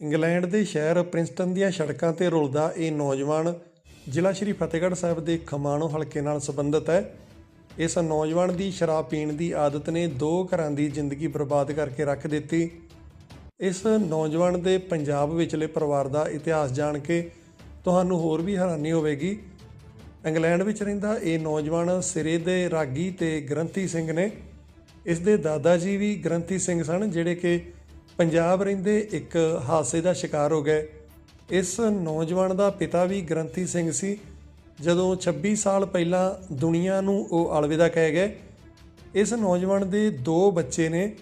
England ਦੇ ਸ਼ਹਿਰ Princeton ਦੀਆਂ ਸੜਕਾਂ ਤੇ ਰੁਲਦਾ ਇਹ ਨੌਜਵਾਨ ਜ਼ਿਲ੍ਹਾ ਸ਼੍ਰੀ ਫਤਿਹਗੜ੍ਹ ਸਾਹਿਬ ਦੇ ਖਮਾਣੋ ਹਲਕੇ ਨਾਲ ਸੰਬੰਧਿਤ ਹੈ। ਇਸ ਨੌਜਵਾਨ ਦੀ ਸ਼ਰਾਬ ਪੀਣ ਦੀ ਆਦਤ ਨੇ ਦੋ ਘਰਾਂ ਦੀ ਜ਼ਿੰਦਗੀ ਬਰਬਾਦ ਕਰਕੇ ਰੱਖ ਦਿੱਤੀ। ਇਸ ਨੌਜਵਾਨ ਦੇ ਪੰਜਾਬ ਵਿਚਲੇ ਪਰਿਵਾਰ ਦਾ ਇਤਿਹਾਸ ਜਾਣ ਕੇ ਤੁਹਾਨੂੰ ਹੋਰ ਵੀ ਹੈਰਾਨੀ ਹੋਵੇਗੀ। ਇੰਗਲੈਂਡ ਵਿੱਚ ਰਹਿੰਦਾ ਇਹ ਨੌਜਵਾਨ ਸਿਰੇ ਦੇ ਰਾਗੀ ਤੇ ਗ੍ਰੰਥੀ ਸਿੰਘ ਨੇ। ਇਸ ਦੇ ਦਾਦਾ ਜੀ ਵੀ ਗ੍ਰੰਥੀ ਸਿੰਘ ਸਨ, ਜਿਹੜੇ ਕਿ ਪੰਜਾਬ ਰਹਿੰਦੇ ਇੱਕ ਹਾਦਸੇ ਦਾ ਸ਼ਿਕਾਰ ਹੋ ਗਏ। ਇਸ ਨੌਜਵਾਨ ਦਾ ਪਿਤਾ ਵੀ ਗ੍ਰੰਥੀ ਸਿੰਘ ਸੀ। ਜਦੋਂ 26 ਸਾਲ ਪਹਿਲਾਂ ਦੁਨੀਆ ਨੂੰ ਉਹ ਅਲਵਿਦਾ ਕਹਿ ਗਏ। ਇਸ ਨੌਜਵਾਨ ਦੇ ਦੋ ਬੱਚੇ ਨੇ।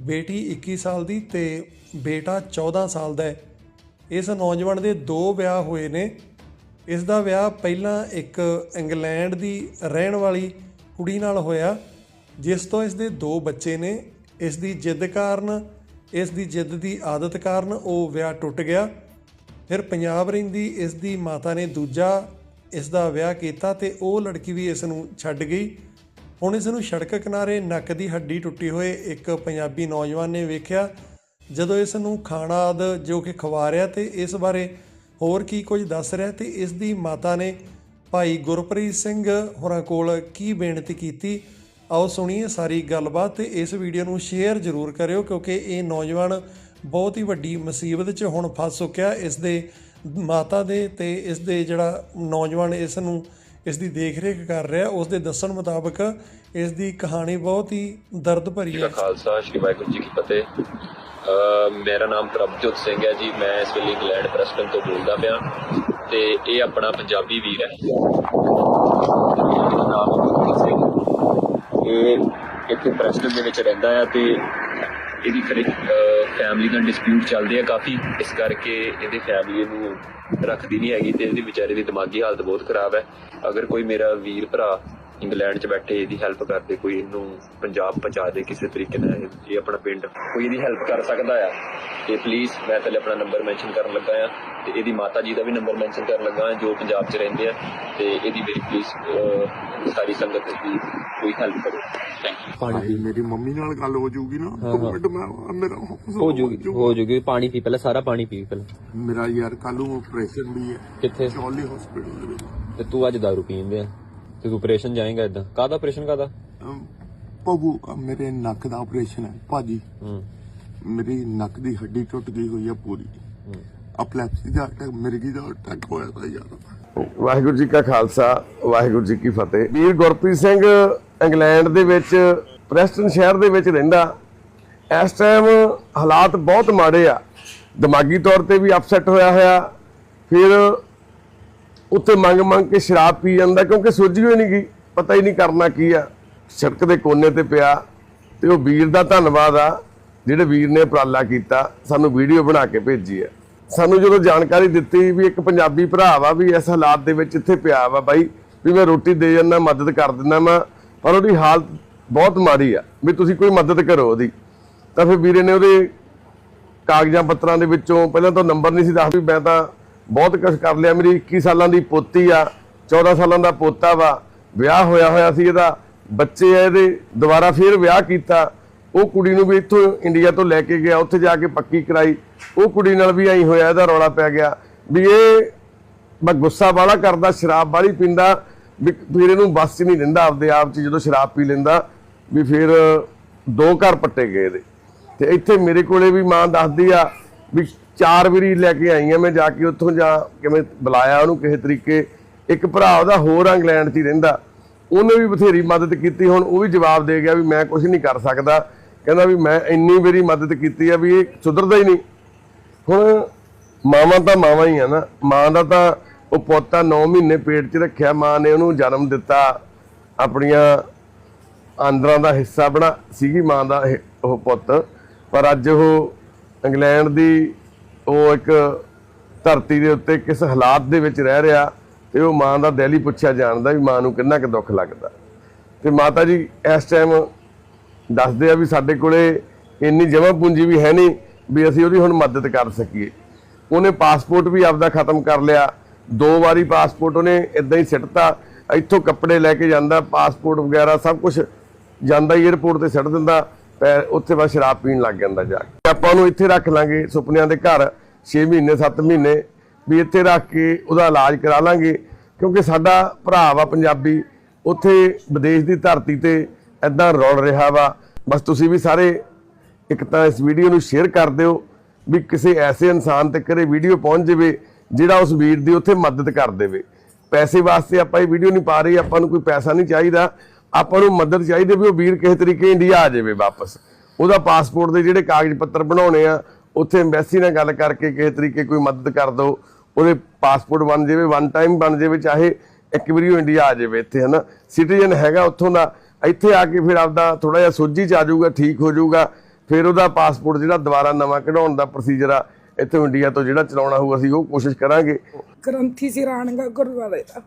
ਬੇਟੀ 21 ਸਾਲ ਦੀ ਤੇ ਬੇਟਾ 14 ਸਾਲ ਦਾ ਹੈ। ਇਸ ਨੌਜਵਾਨ ਦੇ ਦੋ ਵਿਆਹ ਹੋਏ ਨੇ। ਇਸ ਦਾ ਵਿਆਹ ਪਹਿਲਾਂ ਇੱਕ ਇੰਗਲੈਂਡ ਦੀ ਰਹਿਣ ਵਾਲੀ ਕੁੜੀ ਨਾਲ ਹੋਇਆ, ਜਿਸ ਤੋਂ ਇਸ ਦੇ ਦੋ ਬੱਚੇ ਨੇ। ਇਸ ਦੀ ਜਿੱਦ ਕਾਰਨ ਇਸ ਦੀ ਜਿੱਦ ਦੀ ਆਦਤ ਕਾਰਨ ਉਹ ਵਿਆਹ ਟੁੱਟ ਗਿਆ। ਫਿਰ ਪੰਜਾਬ ਰਹਿੰਦੀ ਇਸ ਦੀ ਮਾਤਾ ਨੇ ਦੂਜਾ ਇਸ ਦਾ ਵਿਆਹ ਕੀਤਾ ਤੇ ਉਹ ਲੜਕੀ ਵੀ ਇਸ ਨੂੰ ਛੱਡ ਗਈ। ਹੁਣ ਇਸ ਨੂੰ ਸੜਕ ਕਿਨਾਰੇ ਨੱਕ ਦੀ ਹੱਡੀ ਟੁੱਟੀ ਹੋਏ ਇੱਕ ਪੰਜਾਬੀ ਨੌਜਵਾਨ ਨੇ ਵੇਖਿਆ, ਜਦੋਂ ਇਸ ਨੂੰ ਖਾਣਾ ਆਦ ਜੋ ਕਿ ਖਵਾ ਰਿਹਾ ਤੇ ਇਸ ਬਾਰੇ ਹੋਰ ਕੀ ਕੁਝ ਦੱਸ ਰਿਹਾ ਤੇ ਇਸ ਦੀ ਮਾਤਾ ਨੇ ਭਾਈ ਗੁਰਪ੍ਰੀਤ ਸਿੰਘ ਹੋਰਾਂ ਕੋਲ ਕੀ ਬੇਨਤੀ ਕੀਤੀ ਆਓ ਸੁਣੀਏ ਸਾਰੀ ਗੱਲਬਾਤ ਤੇ ਇਸ ਵੀਡੀਓ ਨੂੰ ਸ਼ੇਅਰ ਜ਼ਰੂਰ ਕਰਿਓ ਕਿਉਂਕਿ ਇਹ ਨੌਜਵਾਨ ਬਹੁਤ ਹੀ ਵੱਡੀ ਮੁਸੀਬਤ 'ਚ ਹੁਣ ਫਸ ਚੁੱਕਿਆ ਇਸ ਦੇ ਮਾਤਾ ਦੇ ਤੇ ਇਸ ਦੇ ਜਿਹੜਾ ਨੌਜਵਾਨ ਇਸ ਨੂੰ ਇਸ ਦੀ ਦੇਖ-ਰੇਖ ਕਰ ਰਿਹਾ, ਉਸ ਦੇ ਦੱਸਣ ਮੁਤਾਬਕ ਇਸ ਦੀ ਕਹਾਣੀ ਬਹੁਤ ਹੀ ਦਰਦ ਭਰੀ ਹੈ। ਖਾਲਸਾ, ਸ਼੍ਰੀ ਵਾਹਿਗੁਰੂ ਜੀ ਕੀ ਫਤਿਹ। ਮੇਰਾ ਨਾਮ ਪ੍ਰਭਜੋਤ ਸਿੰਘ ਹੈ ਜੀ, ਮੈਂ ਇਸ ਵੇਲੇ ਇੰਗਲੈਂਡ ਪ੍ਰੈਸਟਨ ਤੋਂ ਬੋਲਦਾ ਪਿਆ ਤੇ ਇਹ ਆਪਣਾ ਪੰਜਾਬੀ ਵੀਰ ਹੈ। ਨਾਮ ਇਹ ਇੱਥੇ ਪ੍ਰੈਸਟਨ ਦੇ ਵਿੱਚ ਰਹਿੰਦਾ ਆ ਤੇ ਇਹਦੀ ਕਰੇ ਫੈਮਿਲੀ ਨਾਲ ਡਿਸਪਿਊਟ ਚੱਲਦੇ ਆ ਕਾਫੀ। ਇਸ ਕਰਕੇ ਇਹਦੀ ਫੈਮਿਲੀ ਨੂੰ ਰੱਖਦੀ ਨਹੀਂ ਹੈਗੀ ਤੇ ਇਹਦੀ ਵਿਚਾਰੇ ਦੀ ਦਿਮਾਗੀ ਹਾਲਤ ਬਹੁਤ ਖਰਾਬ ਹੈ। ਅਗਰ ਕੋਈ ਮੇਰਾ ਵੀਰ ਭਰਾ ਇੰਗਲੈਂਡ 'ਚ ਬੈਠੇ ਇਹਦੀ ਹੈਲਪ ਕਰਦੇ ਕੋਈ ਇਹਨੂੰ ਪੰਜਾਬ ਪਹੁੰਚਾ ਦੇ ਕਿਸੇ ਤਰੀਕੇ ਨਾਲ ਇਹ- ਆਪਣਾ ਪਿੰਡ ਕੋਈ ਇਹਦੀ ਹੈਲਪ ਕਰ ਸਕਦਾ ਆ ਤੇ ਪਲੀਜ਼ ਮੈਂ ਪਹਿਲੇ ਆਪਣਾ ਨੰਬਰ ਮੈਂਸ਼ਨ ਕਰਨ ਲੱਗਾ ਆ ਤੇ ਇਹਦੀ ਮਾਤਾ ਜੀ ਦਾ ਵੀ ਨੰਬਰ ਮੈਂਸ਼ਨ ਕਰਨ ਲੱਗਾ ਆ ਜੋ ਪੰਜਾਬ 'ਚ ਰਹਿੰਦੇ ਆ ਤੇ ਇਹਦੀ ਮੇਰੀ ਪਲੀਜ਼ ਸਾਰੀ ਸੰਗਤ ਦੀ ਕੋਈ ਹੈਲਪ ਕਰੋ। ਥੈਂਕ ਯੂ ਭਾਈ ਮੇਰੀ ਮੰਮੀ ਨਾਲ ਗੱਲ ਹੋ ਜਾਊਗੀ ਨਾ ਮਿੰਟ ਮੈਂ ਮੇਰਾ ਹੋ ਜੂਗੀ ਹੋ ਜੂਗੀ ਪਾਣੀ ਪੀ ਪਹਿਲਾਂ ਸਾਰਾ ਪਾਣੀ ਪੀ ਪਹਿਲਾਂ। ਮੇਰਾ ਯਾਰ ਕੱਲ ਨੂੰ ਆਪਰੇਸ਼ਨ ਵੀ ਹੈ ਕਿੱਥੇ? ਚੌਲੀ ਹਸਪੀਟਲ ਦੇ ਵਿੱਚ। ਤੇ ਤੂੰ ਅੱਜ ਦਾਰੂ ਪੀਂਦੇ ਆ? ਤੇ ਤੂੰ ਆਪਰੇਸ਼ਨ ਜਾਏਗਾ ਇਦਾਂ ਕਾਹਦਾ ਆਪਰੇਸ਼ਨ ਕਾਹਦਾ? ਪੱਬੂ ਮੇਰੇ ਨੱਕ ਦਾ ਆਪਰੇਸ਼ਨ ਹੈ ਭਾਜੀ। ਹੂੰ। ਮੇਰੀ ਨੱਕ ਦੀ ਹੱਡੀ ਟੁੱਟ ਗਈ ਹੋਈ ਹੈ ਪੂਰੀ। ਅਪਲੈਪਸੀ ਦਾ ਅਟੈਕ ਮਿਰਗੀ ਦਾ ਅਟੈਕ ਹੋਇਆ ਤਾਂ ਯਾਰ? ਵਾਹਿਗੁਰੂ ਜੀ ਕਾ ਖਾਲਸਾ ਵਾਹਿਗੁਰੂ ਜੀ ਕੀ ਫਤਿਹ। ਵੀਰ ਗੁਰਪ੍ਰੀਤ ਸਿੰਘ ਇੰਗਲੈਂਡ ਦੇ ਵਿੱਚ ਪ੍ਰੈਸਟਨ ਸ਼ਹਿਰ ਦੇ ਵਿੱਚ ਰਹਿੰਦਾ। ਇਸ ਟਾਈਮ ਹਾਲਾਤ ਬਹੁਤ ਮਾੜੇ ਆ। ਦਿਮਾਗੀ ਤੌਰ ਤੇ ਵੀ ਅਪਸੈਟ ਹੋਇਆ ਹੋਇਆ। ਫਿਰ ਉੱਥੇ ਮੰਗ ਮੰਗ ਕੇ ਸ਼ਰਾਬ ਪੀ ਜਾਂਦਾ ਕਿਉਂਕਿ ਸੁੱਝ ਹੀ ਨਹੀਂ ਗਈ, ਪਤਾ ਹੀ ਨਹੀਂ ਕਰਨਾ ਕੀ ਆ। ਸੜਕ ਦੇ ਕੋਨੇ ਤੇ ਪਿਆ ਤੇ ਉਹ ਵੀਰ ਦਾ ਧੰਨਵਾਦ ਆ, ਜਿਹੜੇ ਵੀਰ ਨੇ ਉਪਰਾਲਾ ਕੀਤਾ, ਸਾਨੂੰ ਵੀਡੀਓ ਬਣਾ ਕੇ ਭੇਜੀ ਆ। ਸਾਨੂੰ ਜਦੋਂ ਜਾਣਕਾਰੀ ਦਿੱਤੀ ਵੀ ਇੱਕ ਪੰਜਾਬੀ ਭਰਾ ਵਾ ਵੀ ਇਸ ਹਾਲਾਤ ਦੇ ਵਿੱਚ ਇੱਥੇ ਪਿਆ ਵਾ ਬਾਈ, ਵੀ ਮੈਂ ਰੋਟੀ ਦੇ ਜਾਂਦਾ, ਮਦਦ ਕਰ ਦਿੰਦਾ ਮੈਂ ਪਰ ਉਹਦੀ ਹਾਲਤ ਬਹੁਤ ਮਾੜੀ ਆ, ਵੀ ਤੁਸੀਂ ਕੋਈ ਮਦਦ ਕਰੋ ਉਹਦੀ। ਤਾਂ ਫਿਰ ਵੀਰੇ ਨੇ ਉਹਦੇ ਕਾਗਜ਼ਾਂ ਪੱਤਰਾਂ ਦੇ ਵਿੱਚੋਂ, ਪਹਿਲਾਂ ਤਾਂ ਨੰਬਰ ਨਹੀਂ ਸੀ ਦੱਸ ਵੀ ਮੈਂ ਤਾਂ ਬਹੁਤ ਕੁਝ ਕਰ ਲਿਆ। ਮੇਰੀ 21 ਸਾਲਾਂ ਦੀ ਪੋਤੀ ਆ 14 ਸਾਲਾਂ ਦਾ ਪੋਤਾ ਵਾ, ਵਿਆਹ ਹੋਇਆ ਹੋਇਆ ਸੀ ਇਹਦਾ। ਬੱਚੇ ਆ ਇਹਦੇ, ਦੁਬਾਰਾ ਫਿਰ ਵਿਆਹ ਕੀਤਾ। ਉਹ ਕੁੜੀ ਨੂੰ ਵੀ ਇੱਥੋਂ ਇੰਡੀਆ ਤੋਂ ਲੈ ਕੇ ਗਿਆ, ਉੱਥੇ ਜਾ ਕੇ ਪੱਕੀ ਕਰਾਈ। ਉਹ ਕੁੜੀ ਨਾਲ ਵੀ ਐਂ ਹੋਇਆ, ਇਹਦਾ ਰੌਲਾ ਪੈ ਗਿਆ। ਵੀ ਇਹ, ਮੈਂ ਗੁੱਸਾ ਵਾਲਾ ਕਰਦਾ, ਸ਼ਰਾਬ ਵਾਲੀ ਪੀਂਦਾ, ਵੀ ਫਿਰ ਇਹਨੂੰ ਬਸ 'ਚ ਨਹੀਂ ਦਿੰਦਾ ਆਪਦੇ ਆਪ 'ਚ, ਜਦੋਂ ਸ਼ਰਾਬ ਪੀ ਲੈਂਦਾ, ਵੀ ਫਿਰ ਦੋ ਘਰ ਪੱਟੇ ਗਏ ਇਹਦੇ। ਤੇ ਇੱਥੇ ਮੇਰੇ ਕੋਲੇ ਵੀ ਮਾਂ ਦੱਸਦੀ ਆ, ਵੀ ਚਾਰ ਵਾਰੀ ਲੈ ਕੇ ਆਈ ਆ ਮੈਂ ਜਾ ਕੇ ਉੱਥੋਂ ਜਾਂ ਕਿਵੇਂ ਬੁਲਾਇਆ ਉਹਨੂੰ ਕਿਸੇ ਤਰੀਕੇ। ਇੱਕ ਭਰਾ ਉਹਦਾ ਹੋਰ ਇੰਗਲੈਂਡ 'ਚ ਹੀ ਰਹਿੰਦਾ। ਉਹਨੇ ਵੀ ਬਥੇਰੀ ਮਦਦ ਕੀਤੀ, ਹੁਣ ਉਹ ਵੀ ਜਵਾਬ ਦੇ ਗਿਆ ਵੀ ਮੈਂ ਕੁਝ ਨਹੀਂ ਕਰ ਸਕਦਾ। ਕਹਿੰਦਾ ਵੀ ਮੈਂ ਇੰਨੀ ਵਾਰੀ ਮਦਦ ਕੀਤੀ ਆ ਵੀ ਇਹ ਸੁਧਰਦਾ ਹੀ ਨਹੀਂ। ਹੁਣ ਮਾਵਾਂ ਤਾਂ ਮਾਵਾਂ ਹੀ ਆ ਨਾ। ਮਾਂ ਦਾ ਤਾਂ ਉਹ ਪੋਤਾ 9 ਮਹੀਨੇ ਪੇਟ 'ਚ ਰੱਖਿਆ, ਮਾਂ ਨੇ ਉਹਨੂੰ ਜਨਮ ਦਿੱਤਾ। ਆਪਣੀਆਂ ਆਂਦਰਾਂ ਦਾ ਹਿੱਸਾ ਬਣਾ ਸੀਗੀ ਮਾਂ ਦਾ ਉਹ ਪੁੱਤ। ਪਰ ਅੱਜ ਉਹ ਇੰਗਲੈਂਡ ਦੀ ਉਹ ਇੱਕ ਧਰਤੀ ਦੇ ਉੱਤੇ ਕਿਸ ਹਾਲਾਤ ਦੇ ਵਿੱਚ ਰਹਿ ਰਿਹਾ ਤੇ ਉਹ ਮਾਂ ਦਾ ਦਿਲ ਹੀ ਪੁੱਛਿਆ ਜਾਣਦਾ ਵੀ ਮਾਂ ਨੂੰ ਕਿੰਨਾ ਕੁ ਦੁੱਖ ਲੱਗਦਾ। ਤੇ ਮਾਤਾ ਜੀ ਇਸ ਟਾਈਮ ਦੱਸਦੇ ਆ ਵੀ ਸਾਡੇ ਕੋਲੇ ਇੰਨੀ ਜਮ੍ਹਾਂ ਪੂੰਜੀ ਵੀ ਹੈ ਨਹੀਂ ਵੀ ਅਸੀਂ ਉਹਦੀ ਹੁਣ ਮਦਦ ਕਰ ਸਕੀਏ। ਉਹਨੇ ਪਾਸਪੋਰਟ ਵੀ ਆਪਦਾ ਖਤਮ ਕਰ ਲਿਆ। ਦੋ ਵਾਰੀ ਪਾਸਪੋਰਟ ਉਹਨੇ ਇਦਾਂ ਹੀ ਸਿੱਟਤਾ। ਇੱਥੋਂ ਕੱਪੜੇ ਲੈ ਕੇ ਜਾਂਦਾ ਪਾਸਪੋਰਟ ਵਗੈਰਾ ਸਭ ਕੁਝ ਜਾਂਦਾ ਏਅਰਪੋਰਟ ਤੇ ਸਿੱਟ ਦਿੰਦਾ। ਪੈ- ਉੱਥੇ ਬਸ ਸ਼ਰਾਬ ਪੀਣ ਲੱਗ ਜਾਂਦਾ ਜਾ ਕੇ। ਆਪਾਂ ਉਹਨੂੰ ਇੱਥੇ ਰੱਖ ਲਾਂਗੇ, ਸੁਪਨਿਆਂ ਦੇ ਘਰ 6 ਮਹੀਨੇ 7 ਮਹੀਨੇ, ਵੀ ਇੱਥੇ ਰੱਖ ਕੇ ਉਹਦਾ ਇਲਾਜ ਕਰਾ ਲਾਂਗੇ। ਕਿਉਂਕਿ ਸਾਡਾ ਭਰਾ ਵਾ ਪੰਜਾਬੀ, ਉੱਥੇ ਵਿਦੇਸ਼ ਦੀ ਧਰਤੀ ਤੇ ਐਦਾਂ ਰੋਲ ਰਿਹਾ ਵਾ। ਬਸ ਤੁਸੀਂ ਵੀ ਸਾਰੇ ਇੱਕ ਤਾਂ ਇਸ ਵੀਡੀਓ ਨੂੰ ਸ਼ੇਅਰ ਕਰ ਦਿਓ, ਵੀ ਕਿਸੇ ਐਸੇ ਇਨਸਾਨ ਤੱਕ ਇਹ ਵੀਡੀਓ ਪਹੁੰਚ ਜਾਵੇ, ਜਿਹੜਾ ਉਸ ਵੀਰ ਦੀ ਉੱਥੇ ਮਦਦ ਕਰ ਦੇਵੇ। ਪੈਸੇ ਵਾਸਤੇ ਆਪਾਂ ਇਹ ਵੀਡੀਓ ਨਹੀਂ ਪਾ ਰਹੇ, ਆਪਾਂ ਨੂੰ ਕੋਈ ਪੈਸਾ ਨਹੀਂ ਚਾਹੀਦਾ। ਆਪਾਂ ਨੂੰ ਮਦਦ ਚਾਹੀਦੀ ਵੀ ਉਹ ਵੀਰ ਕਿਸੇ ਤਰੀਕੇ ਇੰਡੀਆ ਆ ਜਾਵੇ ਵਾਪਸ। ਉਹਦਾ ਪਾਸਪੋਰਟ ਦੇ ਜਿਹੜੇ ਕਾਗਜ਼ ਪੱਤਰ ਬਣਾਉਣੇ ਆ, ਉੱਥੇ ਐਮਬੈਸੀ ਨਾਲ ਗੱਲ ਕਰਕੇ ਕਿਸੇ ਤਰੀਕੇ ਕੋਈ ਮਦਦ ਕਰ ਦਿਓ, ਉਹਦੇ ਪਾਸਪੋਰਟ ਬਣ ਜਾਵੇ ਵਨ ਟਾਈਮ ਬਣ ਜਾਵੇ, ਚਾਹੇ ਇੱਕ ਵਾਰੀ ਉਹ ਇੰਡੀਆ ਆ ਜਾਵੇ ਇੱਥੇ, ਹਨਾ? ਸਿਟੀਜ਼ਨ ਹੈਗਾ ਉੱਥੋਂ ਦਾ, ਇੱਥੇ ਆ ਕੇ ਫਿਰ ਆਪਦਾ ਥੋੜਾ ਜਿਹਾ ਸੋਝੀ ਚ ਆ ਜਾਊਗਾ, ਠੀਕ ਹੋ ਜਾਊਗਾ, ਫਿਰ ਉਹਦਾ ਪਾਸਪੋਰਟ ਜਿਹੜਾ ਦੁਬਾਰਾ ਨਵਾਂ ਕਢਾਉਣ ਦਾ ਪ੍ਰੋਸੀਜਰ ਆ, ਇੱਥੋਂ ਇੰਡੀਆ ਤੋਂ ਜਿਹੜਾ ਚਲਾਉਣਾ ਹੋਊ, ਅਸੀਂ ਉਹ ਕੋਸ਼ਿਸ਼ ਕਰਾਂਗੇ। ਗ੍ਰੰਥੀ ਸੀ ਗੁਰਦੁਆਰੇ ਦਾ।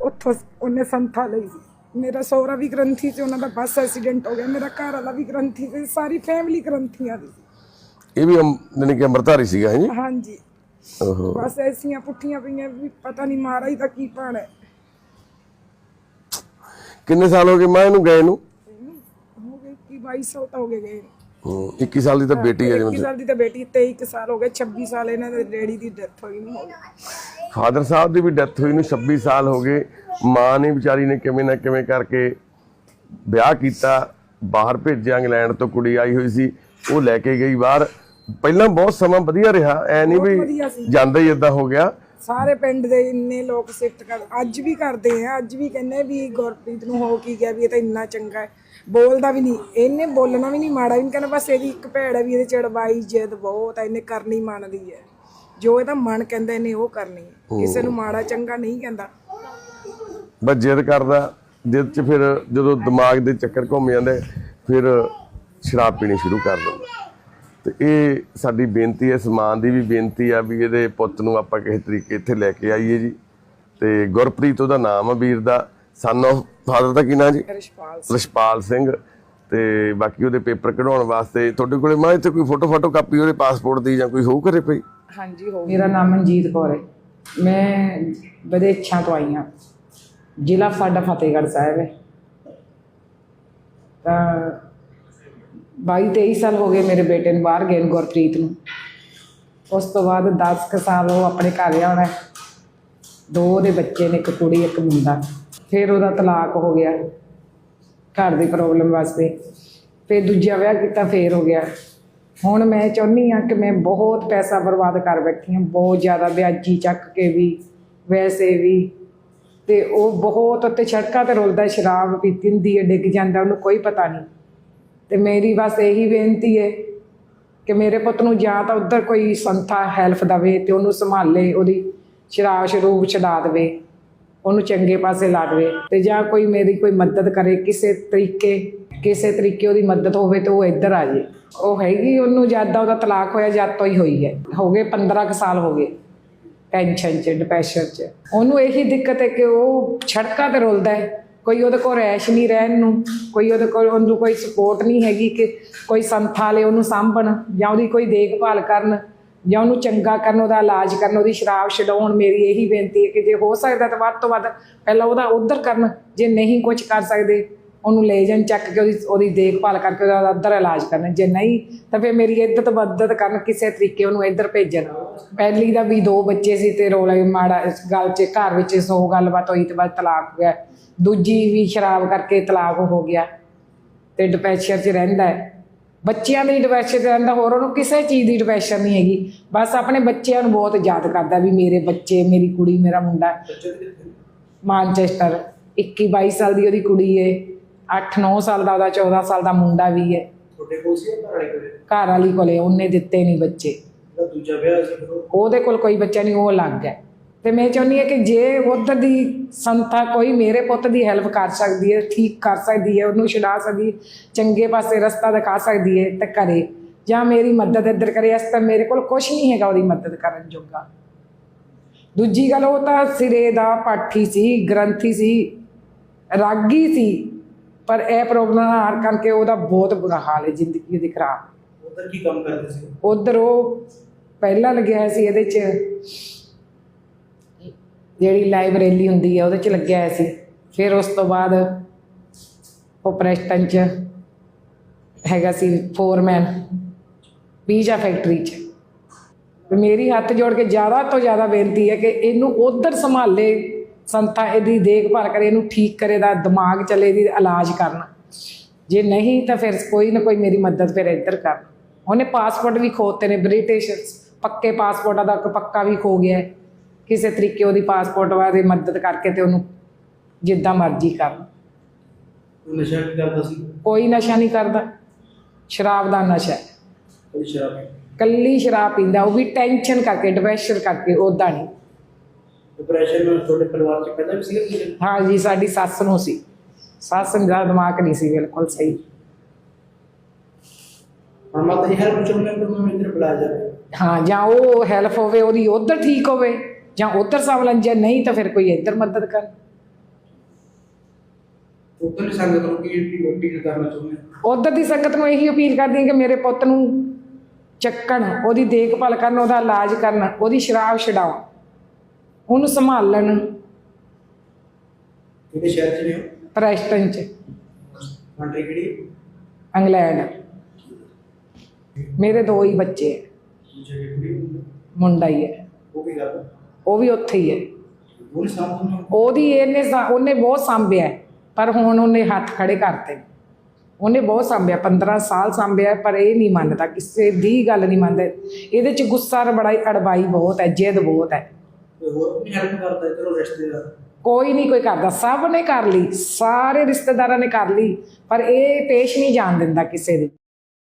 ਉੱਥੋਂ ਉਹਨੇ ਸੰਥਾ ਲਈ ਸੀ। ਮੇਰਾ ਸਹੁਰਾ ਵੀ ਗ੍ਰੰਥੀ ਸੀ ਉਹਨਾਂ ਦਾ ਬੱਸ ਐਕਸੀਡੈਂਟ ਹੋ ਗਿਆ ਮੇਰਾ ਘਰ ਵਾਲਾ ਵੀ ਗ੍ਰੰਥੀ ਸੀ ਸਾਰੀ ਫੈਮਿਲੀ ਗ੍ਰੰਥੀਆਂ ਦੀ ਇਹ ਵੀ ਜਾਣੀ ਕਿ ਅੰਮ੍ਰਿਤਧਾਰੀ ਸੀਗਾ ਹੈ ਜੀ? ਹਾਂਜੀ। ਓਹੋ। ਬਸ ਐਸੀਆਂ ਪੁੱਠੀਆਂ ਪਈਆਂ ਵੀ ਪਤਾ ਨਹੀਂ ਮਹਾਰਾਜ ਦਾ ਕੀ ਪਾਣਾ ਹੈ। ਕਿੰਨੇ ਸਾਲ ਹੋ ਗਏ ਮਾਂ ਇਹਨੂੰ ਗਏ ਨੂੰ? ਹੋ ਗਏ ਕਿ 22 ਸਾਲ ਤਾਂ ਹੋ ਗਏ ਗਏ ਹੂੰ, 21 ਸਾਲ ਦੀ ਤਾਂ ਬੇਟੀ ਹੈ 21 ਜਿਵੇਂ ਸਾਲ ਦੀ ਤਾਂ ਬੇਟੀ 23 ਕੁ ਸਾਲ ਹੋ ਗਏ 26 ਸਾਲ ਇਹਨਾਂ ਦੇ ਡੈਡੀ ਦੀ ਡੈਥ ਹੋਈ ਨੂੰ ਹੋ ਗਈ ਫਾਦਰ ਸਾਹਿਬ ਦੀ ਵੀ ਡੈਥ ਹੋਈ ਨੂੰ 26 ਸਾਲ ਹੋ ਗਏ ਮਾਂ ਨੇ ਵਿਚਾਰੀ ਨੇ ਕਿਵੇਂ ਨਾ ਕਿਵੇਂ ਕਰਕੇ ਵਿਆਹ ਕੀਤਾ ਬਾਹਰ ਭੇਜਿਆ ਇੰਗਲੈਂਡ ਤੋਂ ਕੁੜੀ ਆਈ ਹੋਈ ਸੀ ਉਹ ਲੈ ਕੇ ਗਈ ਬਾਹਰ। ਪਹਿਲਾਂ ਬਹੁਤ ਸਮਾਂ ਵਧੀਆ ਰਿਹਾ ਐ ਨਹੀਂ ਵੀ। ਜਾਂਦਾ ਹੀ ਇਦਾਂ ਹੋ ਗਿਆ। ਸਾਰੇ ਪਿੰਡ ਦੇ ਇੰਨੇ ਲੋਕ ਸਿਫਤ ਕਰ ਅੱਜ ਵੀ ਕਰਦੇ ਆ ਅੱਜ ਵੀ ਕਹਿੰਦੇ ਵੀ ਗੁਰਪ੍ਰੀਤ ਨੂੰ ਹੋ ਕੀ ਗਿਆ ਵੀ ਇਹ ਤਾਂ ਇੰਨਾ ਚੰਗਾ ਹੈ। ਬੋਲਦਾ ਵੀ ਨਹੀਂ ਇਹਨੇ ਬੋਲਣਾ ਵੀ ਨਹੀਂ ਮਾੜਾ ਵੀ ਨਹੀਂ ਕਹਿੰਦਾ ਬਸ ਇਹਦੀ ਇੱਕ ਭੈੜ ਹੈ ਵੀ ਇਹਦੇ ਚੜਵਾਈ ਜਿੱਦ ਬਹੁਤ ਹੈ ਇਹਨੇ ਕਰਨੀ ਮੰਨਦੀ ਹੈ। ਜੋ ਇਹਦਾ ਮਨ ਕਹਿੰਦਾ ਇਹਨੇ ਉਹ ਕਰਨੀ ਹੈ। ਕਿਸੇ ਨੂੰ ਮਾੜਾ ਚੰਗਾ ਨਹੀਂ ਕਹਿੰਦਾ। ਬਸ ਜਿੱਦ ਕਰਦਾ ਜਿੱਦ ਚ ਫਿਰ ਜਦੋਂ ਦਿਮਾਗ ਦੇ ਚੱਕਰ ਘੁੰਮ ਜਾਂਦੇ ਫਿਰ ਸ਼ਰਾਬ ਪੀਣੀ ਸ਼ੁਰੂ ਕਰ ਦਿੰਦਾ। ਤੇ ਇਹ ਸਾਡੀ ਬੇਨਤੀ ਹੈ ਸਮਾਨ ਦੀ ਵੀ ਬੇਨਤੀ ਆ ਵੀ ਇਹਦੇ ਪੁੱਤ ਨੂੰ ਆਪਾਂ ਕਿਸੇ ਤਰੀਕੇ ਇੱਥੇ ਲੈ ਕੇ ਆਈਏ ਜੀ। ਤੇ ਗੁਰਪ੍ਰੀਤ ਉਹਦਾ ਨਾਮ ਆ ਵੀਰ ਦਾ। ਸਨ ਆਫ ਫਾਦਰ ਦਾ ਕੀ ਨਾਂ ਜੀ? ਰਿਸ਼ਪਾਲ ਰਸ਼ਪਾਲ ਸਿੰਘ। ਤੇ ਬਾਕੀ ਉਹਦੇ ਪੇਪਰ ਕਢਾਉਣ ਵਾਸਤੇ ਤੁਹਾਡੇ ਕੋਲੇ ਮਾਂ ਇੱਥੇ ਕੋਈ ਫੋਟੋ ਫੋਟੋ ਕਾਪੀ ਉਹਦੇ ਪਾਸਪੋਰਟ ਦੀ ਜਾਂ ਕੋਈ ਹੋਊ ਘਰੇ ਪਈ ਹਾਂਜੀ ਹੋ ਮੇਰਾ ਨਾਮ ਮਨਜੀਤ ਕੌਰ ਹੈ। ਮੈਂ ਵਿਦੇਸ਼ਾਂ ਤੋਂ ਆਈ ਹਾਂ। ਜ਼ਿਲ੍ਹਾ ਸਾਡਾ ਫਤਿਹਗੜ੍ਹ ਸਾਹਿਬ ਹੈ। ਤਾਂ 22 23 ਸਾਲ ਹੋ ਗਏ ਮੇਰੇ ਬੇਟੇ ਨੂੰ ਬਾਹਰ ਗਏ ਗੁਰਪ੍ਰੀਤ ਨੂੰ। ਉਸ ਤੋਂ ਬਾਅਦ 10 ਕੁ ਸਾਲ ਉਹ ਆਪਣੇ ਘਰ ਆਉਣਾ ਹੈ। ਦੋ ਉਹਦੇ ਬੱਚੇ ਨੇ ਇੱਕ ਕੁੜੀ ਇੱਕ ਮੁੰਡਾ। ਫਿਰ ਉਹਦਾ ਤਲਾਕ ਹੋ ਗਿਆ। ਘਰ ਦੀ ਪ੍ਰੋਬਲਮ ਵਾਸਤੇ। ਫਿਰ ਦੂਜਾ ਵਿਆਹ ਕੀਤਾ, ਫੇਰ ਹੋ ਗਿਆ। ਹੁਣ ਮੈਂ ਚਾਹੁੰਦੀ ਹਾਂ ਕਿ ਮੈਂ ਬਹੁਤ ਪੈਸਾ ਬਰਬਾਦ ਕਰ ਬੈਠੀ ਹਾਂ। ਬਹੁਤ ਜ਼ਿਆਦਾ ਵਿਆਜੀ ਚੱਕ ਕੇ ਵੀ, ਵੈਸੇ ਵੀ। ਤੇ ਉਹ ਬਹੁਤ ਉੱਤੇ ਸੜਕਾਂ ਤੇ ਰੁਲਦਾ, ਸ਼ਰਾਬ ਪੀਤੀ ਹੁੰਦੀ ਹੈ, ਡਿੱਗ ਜਾਂਦਾ, ਉਹਨੂੰ ਕੋਈ ਪਤਾ ਨਹੀਂ। ਤੇ ਮੇਰੀ ਬਸ ਇਹੀ ਬੇਨਤੀ ਹੈ ਕਿ ਮੇਰੇ ਪੁੱਤ ਨੂੰ ਜਾਂ ਤਾਂ ਉੱਧਰ ਕੋਈ ਸੰਥਾ ਹੈਲਪ ਦਵੇ ਤੇ ਉਹਨੂੰ ਸੰਭਾਲੇ, ਉਹਦੀ ਸ਼ਰਾਬ ਸ਼ਰੂਬ ਛਡਾ ਦੇਵੇ। ਉਹਨੂੰ ਚੰਗੇ ਪਾਸੇ ਲਾ ਦੇਵੇ ਤੇ ਜਾਂ ਕੋਈ ਮੇਰੀ ਕੋਈ ਮਦਦ ਕਰੇ, ਕਿਸੇ ਤਰੀਕੇ ਕਿਸੇ ਤਰੀਕੇ ਉਹਦੀ ਮਦਦ ਹੋਵੇ ਤੇ ਉਹ ਇੱਧਰ ਆ ਜੇ। ਉਹ ਹੈਗੀ, ਉਹਨੂੰ ਜਦ ਉਹਦਾ ਤਲਾਕ ਹੋਇਆ ਜਦ ਤੋਂ ਹੀ ਹੋਈ ਹੈ। ਹੋ ਗਏ 15 ਕੁ ਸਾਲ ਹੋ ਗਏ ਟੈਨਸ਼ਨ ਚ ਡਿਪਰੈਸ਼ਨ ਚ। ਉਹਨੂੰ ਇਹੀ ਦਿੱਕਤ ਹੈ ਕਿ ਉਹ ਸੜਕਾਂ ਤੇ ਰੁਲਦਾ ਹੈ। ਕੋਈ ਉਹਦੇ ਕੋਲ ਰੈਸ਼ ਨਹੀਂ ਰਹਿਣ ਨੂੰ, ਕੋਈ ਉਹਦੇ ਕੋਲ ਉਹਨੂੰ ਕੋਈ ਸਪੋਰਟ ਨਹੀਂ ਹੈਗੀ ਕਿ ਕੋਈ ਸੰਥਾ ਵਾਲੇ ਉਹਨੂੰ ਸਾਂਭਣ ਜਾਂ ਉਹਦੀ ਕੋਈ ਦੇਖਭਾਲ ਕਰਨ। ਜਾਂ ਉਹਨੂੰ ਚੰਗਾ ਕਰਨ, ਉਹਦਾ ਇਲਾਜ ਕਰਨ, ਉਹਦੀ ਸ਼ਰਾਬ ਛਡਾਉਣ, ਮੇਰੀ ਇਹੀ ਬੇਨਤੀ ਹੈ ਕਿ ਜੇ ਹੋ ਸਕਦਾ ਤਾਂ ਵੱਧ ਤੋਂ ਵੱਧ ਪਹਿਲਾਂ ਉਹਦਾ ਉਧਰ ਕਰਨ, ਜੇ ਨਹੀਂ ਕੁਝ ਕਰ ਸਕਦੇ, ਉਹਨੂੰ ਲੈ ਜਾਣ, ਚੱਕ ਕੇ ਉਹਦੀ ਉਹਦੀ ਦੇਖਭਾਲ ਕਰਕੇ ਉਹਦਾ ਉੱਧਰ ਇਲਾਜ ਕਰਨ। ਜੇ ਨਹੀਂ, ਤਾਂ ਫਿਰ ਮੇਰੀ ਇੱਜ਼ਤ ਮਦਦ ਕਰਨ ਕਿਸੇ ਤਰੀਕੇ ਉਹਨੂੰ ਇੱਧਰ ਭੇਜਣ। ਪਹਿਲੀ ਦਾ ਵੀ ਦੋ ਬੱਚੇ ਸੀ ਤੇ ਰੋਲਾ ਮਾੜਾ ਗੱਲ 'ਚ ਘਰ ਵਿੱਚ ਸੋ ਗੱਲਬਾਤ ਹੋਈ ਤੇ ਬਾਅਦ ਤਲਾਕ ਹੋ ਗਿਆ। ਦੂਜੀ ਵੀ ਸ਼ਰਾਬ ਕਰਕੇ ਤਲਾਕ ਹੋ ਗਿਆ ਤੇ ਡਿਪਰੈਸ਼ਨ 'ਚ ਰਹਿੰਦਾ ਹੈ। ਬੱਚਿਆਂ ਦੀ ਡਿਪਰੈਸ਼ਨ 'ਚ ਰਹਿੰਦਾ ਹੋਰ ਉਹਨੂੰ ਕਿਸੇ ਚੀਜ਼ ਦੀ ਡਿਪਰੈਸ਼ਨ ਨਹੀਂ ਹੈਗੀ। ਬਸ ਆਪਣੇ ਬੱਚਿਆਂ ਨੂੰ ਬਹੁਤ ਯਾਦ ਕਰਦਾ ਵੀ ਮੇਰੇ ਬੱਚੇ ਮੇਰੀ ਕੁੜੀ ਮੇਰਾ ਮੁੰਡਾ। ਮਾਨਚੈਸਟਰ 21 22 ਸਾਲ ਦੀ ਉਹਦੀ ਕੁੜੀ ਏ 8 9 ਸਾਲ ਦਾ ਉਹਦਾ 14 ਸਾਲ ਦਾ ਮੁੰਡਾ ਵੀ ਏ। ਤੁਹਾਡੇ ਕੋਲ ਸੀ ਘਰ ਵਾਲੇ ਕੋਲੇ? ਘਰ ਵਾਲੀ ਕੋਲੇ ਉਹਨੇ ਦਿੱਤੇ ਨਹੀਂ ਬੱਚੇ। ਦੂਜਾ ਵਿਆਹ ਸੀ ਉਹਦੇ ਕੋਲ ਕੋਈ ਬੱਚਾ ਨਹੀਂ ਉਹ ਅਲੱਗ ਹੈ। ਤੇ ਮੈਂ ਚਾਹੁੰਦੀ ਹਾਂ ਕਿ ਜੇ ਉਧਰ ਦੀ ਸੰਸਥਾ ਕੋਈ ਮੇਰੇ ਪੁੱਤ ਦੀ ਹੈਲਪ ਕਰ ਸਕਦੀ ਹੈ ਠੀਕ ਕਰ ਸਕਦੀ ਹੈ ਉਹਨੂੰ ਛੁਡਾ ਸਕਦੀ ਹੈ, ਚੰਗੇ ਪਾਸੇ ਰਸਤਾ ਦਿਖਾ ਸਕਦੀ ਹੈ ਤੇ ਕਰੇ। ਜਾਂ ਮੇਰੀ ਮਦਦ ਇੱਧਰ ਕਰੇ ਇਸ ਤਾਂ ਮੇਰੇ ਕੋਲ ਕੁਝ ਨਹੀਂ ਹੈਗਾ ਉਹਦੀ ਮਦਦ ਕਰਨ ਜੋਗਾ। ਦੂਜੀ ਗੱਲ ਉਹ ਤਾਂ ਸਿਰੇ ਦਾ ਪਾਠੀ ਸੀ ਗ੍ਰੰਥੀ ਸੀ ਰਾਗੀ ਸੀ ਪਰ ਇਹ ਪ੍ਰੋਬਲਮ ਹਾਰ ਕਰਕੇ ਉਹਦਾ ਬਹੁਤ ਬੁਰਾ ਹਾਲ ਹੈ ਜ਼ਿੰਦਗੀ ਦੀ ਖਰਾਬ ਉਧਰ ਕੀ ਕੰਮ ਕਰਦੇ ਸੀ? ਉਧਰ ਉਹ ਪਹਿਲਾਂ ਲੱਗਿਆ ਸੀ ਇਹਦੇ ਚ। ਜਿਹੜੀ ਲਾਇਬ੍ਰੇਰੀ ਹੁੰਦੀ ਹੈ ਉਹਦੇ ਚ ਲੱਗਿਆ ਹੋਇਆ ਸੀ। ਫਿਰ ਉਸ ਤੋਂ ਬਾਅਦ ਉਹ ਪ੍ਰੈਸਟਨ ਚ ਹੈਗਾ ਸੀ ਫੋਰਮੈਨ ਪੀਜ਼ਾ ਫੈਕਟਰੀ ਚ। ਮੇਰੀ ਹੱਥ ਜੋੜ ਕੇ ਜ਼ਿਆਦਾ ਤੋਂ ਜ਼ਿਆਦਾ ਬੇਨਤੀ ਹੈ ਕਿ ਇਹਨੂੰ ਉਧਰ ਸੰਭਾਲੇ, ਸੰਤਾ ਇਹਦੀ ਦੇਖਭਾਲ ਕਰੇ, ਇਹਨੂੰ ਠੀਕ ਕਰੇ ਦਾ ਦਿਮਾਗ ਚਲੇ ਦੀ ਇਲਾਜ ਕਰਨ। ਜੇ ਨਹੀਂ ਤਾਂ ਫਿਰ ਕੋਈ ਨਾ ਕੋਈ ਮੇਰੀ ਮਦਦ ਫਿਰ ਇੱਧਰ ਕਰ ਉਹਨੇ ਪਾਸਪੋਰਟ ਵੀ ਖੋਤੇ ਨੇ ਬ੍ਰਿਟਿਸ਼ ਪੱਕੇ ਪਾਸਪੋਰਟਾਂ ਦਾ ਇੱਕ ਪੱਕਾ ਵੀ ਖੋ ਗਿਆ ਕਿਸੇ ਤਰੀਕੇ ਉਹਦੀ ਪਾਸਪੋਰਟ ਵਾਲੇ ਮਦਦ ਕਰਕੇ ਤੇ ਉਹਨੂੰ ਜਿੱਦਾਂ ਮਰਜ਼ੀ ਕਰਨ। ਨਸ਼ਾ ਵੀ ਕਰਦਾ ਸੀ? ਕੋਈ ਨਸ਼ਾ ਨਹੀਂ ਕਰਦਾ। ਸ਼ਰਾਬ ਦਾ ਨਸ਼ਾ। ਹੈ ਕੋਈ ਸ਼ਰਾਬ ਕੱਲੀ ਸ਼ਰਾਬ ਪੀਂਦਾ ਉਹ ਵੀ ਟੈਨਸ਼ਨ ਕਰਕੇ ਡਿਪਰੈਸ਼ਨ ਕਰਕੇ ਉਦਾਂ ਨਹੀਂ। ਡਿਪਰੈਸ਼ਨ ਨਾਲ ਤੁਹਾਡੇ ਪਰਿਵਾਰ ਚ ਪਹਿਲਾਂ ਵੀ ਸੀਗਾ ਕਿ ਹਾਂ ਜੀ ਸਾਡੀ ਸੱਸ ਨੂੰ ਸੀ। ਸੱਸ ਦਾ ਦਿਮਾਗ ਨਹੀਂ ਸੀ ਬਿਲਕੁਲ ਸਹੀ। ਹੁਣ ਮਾਤਾ ਜੀ ਹਰ ਚਾਹੁੰਦੇ ਕਿ ਮੈਂ ਇੱਧਰ ਬੁਲਾਇਆ ਜਾਵੇ। ਹਾਂ ਜਾਂ ਉਹ ਹੈਲਪ ਹੋਵੇ ਉਹਦੀ ਉਧਰ ਠੀਕ ਹੋਵੇ। ਜਾਂ ਉਧਰ ਸੰਭਲਣ ਜੇ ਨਹੀਂ ਤਾਂ ਫਿਰ ਕੋਈ ਇੱਧਰ ਮਦਦ ਕਰ। ਉਦੋਂ ਸੰਗਤ ਨੂੰ ਕੀ ਅਪੀਲ ਕਰਨਾ ਚਾਹੁੰਦੇ ਹੋ? ਉਧਰ ਦੀ ਸੰਗਤ ਨੂੰ ਇਹੀ ਅਪੀਲ ਕਰਦੀ ਹਾਂ ਕਿ ਮੇਰੇ ਪੁੱਤ ਨੂੰ ਚੱਕਣ ਉਹਦੀ ਦੇਖਭਾਲ ਕਰਨ ਉਹਦਾ ਇਲਾਜ ਕਰਨ ਉਹਦੀ ਸ਼ਰਾਬ ਛਡਾਉਣ ਉਹਨੂੰ ਸੰਭਾਲਣ। ਕਿਹੜੇ ਸ਼ਹਿਰ ਚ ਨੇ ਹੋ? ਪ੍ਰੈਸਟਨ ਚ। ਕੰਟਰੀ ਕਿਹੜੀ? ਇੰਗਲੈਂਡ। ਮੇਰੇ ਦੋ ਹੀ ਬੱਚੇ। ਹੈ ਮੁੰਡਾ ਹੀ ਹੈ। ਉਹ ਕੀ ਕਰਦਾ? ਉਹ ਵੀ ਉੱਥੇ ਹੀ ਹੈ। ਉਹਦੀ ਇਹਨੇ ਉਹਨੇ ਬਹੁਤ ਸੰਭਿਆ ਪਰ ਹੁਣ ਉਹਨੇ ਹੱਥ ਖੜੇ ਕਰਤੇ। ਉਹਨੇ ਬਹੁਤ ਸੰਭਿਆ 15 ਸਾਲ ਸੰਭਿਆ ਪਰ ਇਹ ਨਹੀਂ ਮੰਨਦਾ ਕਿਸੇ ਦੀ ਗੱਲ ਨਹੀਂ ਮੰਨਦਾ। ਇਹਦੇ ਚ ਗੁੱਸਾ ਬੜਾਈ ਅੜਬਾਈ ਬਹੁਤ ਹੈ ਜਿੱਦ ਬਹੁਤ ਹੈ। ਕੋਈ ਨਹੀਂ ਕੋਈ ਕਰਦਾ ਸਭ ਨੇ ਕਰ ਲਈ ਸਾਰੇ ਰਿਸ਼ਤੇਦਾਰਾਂ ਨੇ ਕਰ ਲਈ ਪਰ ਇਹ ਪੇਸ਼ ਨਹੀਂ ਜਾਣ ਦਿੰਦਾ ਕਿਸੇ ਦੇ।